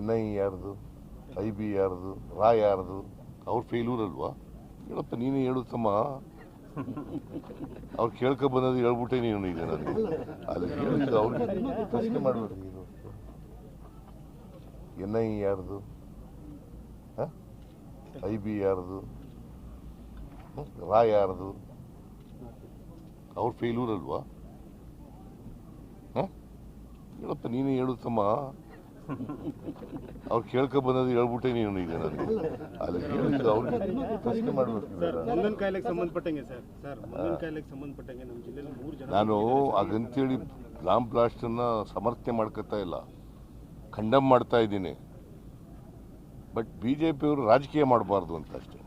N I ಯಾರ್ದು I B ಯಾರ್ದು ರಾ ಯಾರ್ದು, ಅವ್ರ ಫೇಲ್ಯೂರ್ ಅಲ್ವಾ ಹೇಳಪ್ಪ, ನೀನೇ ಹೇಳು ತಮ್ಮ. ಅವ್ರು ಕೇಳ್ಕೊ ಬಂದದ್ದು ಹೇಳ್ಬಿಟ್ಟೆ ನೀನು ಈಗ ನನಗೆ. ಅಲ್ಲಿ ಹೇಳಿದ್ದು ಅವ್ರಿಗೆ. ಪ್ರಶ್ನೆ ಮಾಡಬೇಡ್ರಿ ನೀನು ಎನ್ ಐ ಯಾರ್ದು? ಐ ಬಿ ಯಾರ್ದು? ರಾ ಯಾರ್ದು? ಅವ್ರ ಫೇಲ್ಯೂರ್ ಅಲ್ವಾ? ಹೇಳಪ್ಪ, ನೀನೇ ಹೇಳು ತಮ್ಮ. ಅವ್ರು ಕೇಳ್ಕೊ ಬಂದದ್ದು ಹೇಳ್ಬಿಟ್ಟೆ ನೀನು ಈಗ ನನಗೆ. ಅಲ್ಲಿ ಹೇಳಿದ್ದು ಅವ್ರಿಗೆ ಪ್ರಶ್ನೆ ಮಾಡಬೇಕು ಸರ್ ಮುಂದಿನ ಕಾಯಿಲೆಗೆ ಸಂಬಂಧಪಟ್ಟಂಗೆ ಸರ್. ಸರ್ ಮುಂದಿನ ಕಾಯಿಲೆಗೆ ಸಂಬಂಧಪಟ್ಟಂಗೆ ನಮ್ಮ ಜಿಲ್ಲೆಯಲ್ಲಿ ಮೂರು ಜನ ನಾನು ಹಾಗಂತೇಳಿ ಬಾಂಬ್ ಬ್ಲಾಸ್ಟನ್ನು ಸಮರ್ಥನೆ ಮಾಡ್ಕೊತಾ ಇಲ್ಲ. ಖಂಡಮ್ ಮಾಡ್ತಾ ಇದ್ದೀನಿ. ಬಟ್ ಬಿ ಜೆ ಪಿಯವರು ರಾಜಕೀಯ ಮಾಡಬಾರ್ದು ಅಂತ ಅಷ್ಟೇ.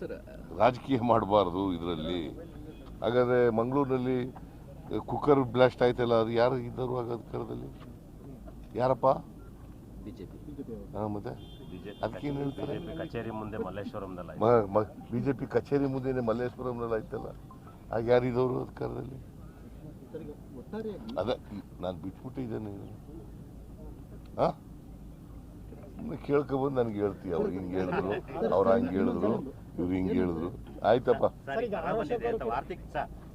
ಸರ್ ರಾಜಕೀಯ ಮಾಡಬಾರ್ದು ಇದರಲ್ಲಿ. ಹಾಗಾದ್ರೆ ಮಂಗಳೂರಿನಲ್ಲಿ ಕುಕ್ಕರ್ ಬ್ಲಾಸ್ಟ್ ಆಯ್ತಲ್ಲ ಅದು ಯಾರು ಇದ್ದರು ಆಗ ಅಧಿಕಾರದಲ್ಲಿ ಯಾರಪ್ಪ? ಬಿಜೆಪಿ. ಹಾಂ ಮತ್ತೆ? ಅದಕ್ಕೇನು ಹೇಳ್ತಾರೆ? ಬಿಜೆಪಿ ಕಚೇರಿ ಮುಂದೆ ಮಲ್ಲೇಶ್ವರಂದಲ್ಲಿ ಬಿ ಜೆ ಪಿ ಕಚೇರಿ ಮುಂದೆನೆ ಮಲ್ಲೇಶ್ವರಂನಲ್ಲಿ ಆಯ್ತಲ್ಲ? ಆಗ ಯಾರಿದವರು ಅಧಿಕಾರದಲ್ಲಿ? ಅದ ನಾನು ಬಿಟ್ಬಿಟ್ಟಿದ್ದೇನೆ ಹಾ? ಕೇಳ್ಕೊಬಂದು ನನಗೆ ಹೇಳ್ತೀಯ ಅವ್ರು ಹಿಂಗೆ ಹೇಳಿದ್ರು ಅವ್ರು ಹಂಗೆ ಹೇಳಿದ್ರು ಇವ್ರು ಹಿಂಗೆ ಹೇಳಿದ್ರು. ಆಯ್ತಪ್ಪ. ಸರ್ ಈಗ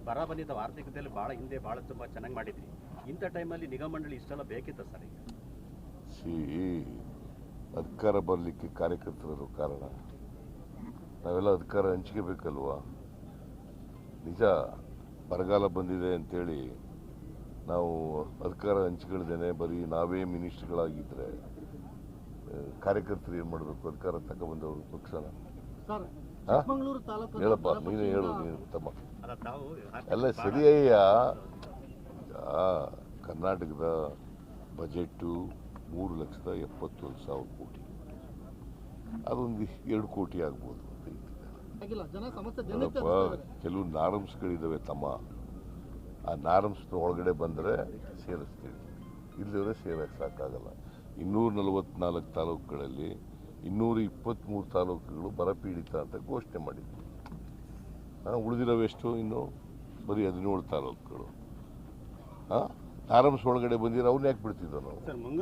ಬರ ಬಂದಿದ್ದ ಆರ್ಥಿಕತೆಯಲ್ಲಿ ಭಾಳ ಹಿಂದೆ ಭಾಳ ತುಂಬಾ ಚೆನ್ನಾಗಿ ಮಾಡಿದ್ರಿ. ಇಂಥ ಟೈಮಲ್ಲಿ ನಿಗಮ ಮಂಡಳಿ ಇಷ್ಟೆಲ್ಲ ಬೇಕಿತ್ತ ಸರ್ ಈಗ? ಸಿ ಅಧಿಕಾರ ಬರಲಿಕ್ಕೆ ಕಾರ್ಯಕರ್ತರು ಕಾರಣ. ನಾವೆಲ್ಲ ಅಧಿಕಾರ ಹಂಚ್ಕೋಬೇಕಲ್ವಾ? ನಿಜ ಬರಗಾಲ ಬಂದಿದೆ ಅಂತೇಳಿ ನಾವು ಅಧಿಕಾರ ಹಂಚ್ಕೊಳ್ದೇನೆ ಬರೀ ನಾವೇ ಮಿನಿಸ್ಟ್ರಿಗಳಾಗಿದ್ದರೆ ಕಾರ್ಯಕರ್ತರು ಏನು ಮಾಡಬೇಕು? ಅಧಿಕಾರ ತಗೊಬಂದವರು ಪಕ್ಷನ. ಹೇಳಪ್ಪ ನೀನು ಹೇಳು ನೀನು ತಮ್ಮ. ಎಲ್ಲ ಸರಿಯಯ್ಯ. ಈಗ ಕರ್ನಾಟಕದ ಬಜೆಟ್ಟು ಮೂರು ಲಕ್ಷದ ಎಪ್ಪತ್ತೊಂದು ಸಾವಿರ ಕೋಟಿ. ಅದೊಂದು ಎರಡು ಕೋಟಿ ಆಗ್ಬೋದು ಅಂತ ಕೆಲವು ನಾರಮ್ಸ್ಗಳಿದ್ದಾವೆ ತಮ್ಮ. ಆ ನಾರಮ್ಸ್ನ ಒಳಗಡೆ ಬಂದರೆ ಸೇರಿಸ್ತೀವಿ. ಇಲ್ಲದ್ರೆ ಸಾಕಾಗಲ್ಲ. ಇನ್ನೂರ ನಲವತ್ನಾಲ್ಕು ತಾಲೂಕುಗಳಲ್ಲಿ ಇನ್ನೂರ ಇಪ್ಪತ್ತ್ಮೂರು ತಾಲೂಕುಗಳು ಬರಪೀಡಿತ ಅಂತ ಘೋಷಣೆ ಮಾಡಿದ್ವಿ ಹಾಂ ಉಳಿದಿರೋವೆಷ್ಟು ಇನ್ನು? ಬರೀ ಹದಿನೇಳು ತಾಲೂಕುಗಳು. ಹಾಂ ಆರಂಭಿಸ ಒಳಗಡೆ ಬಂದಿರೋ ಅವ್ನು ಯಾಕೆ ಬಿಡ್ತಿದ್ದೋ ನಾವು?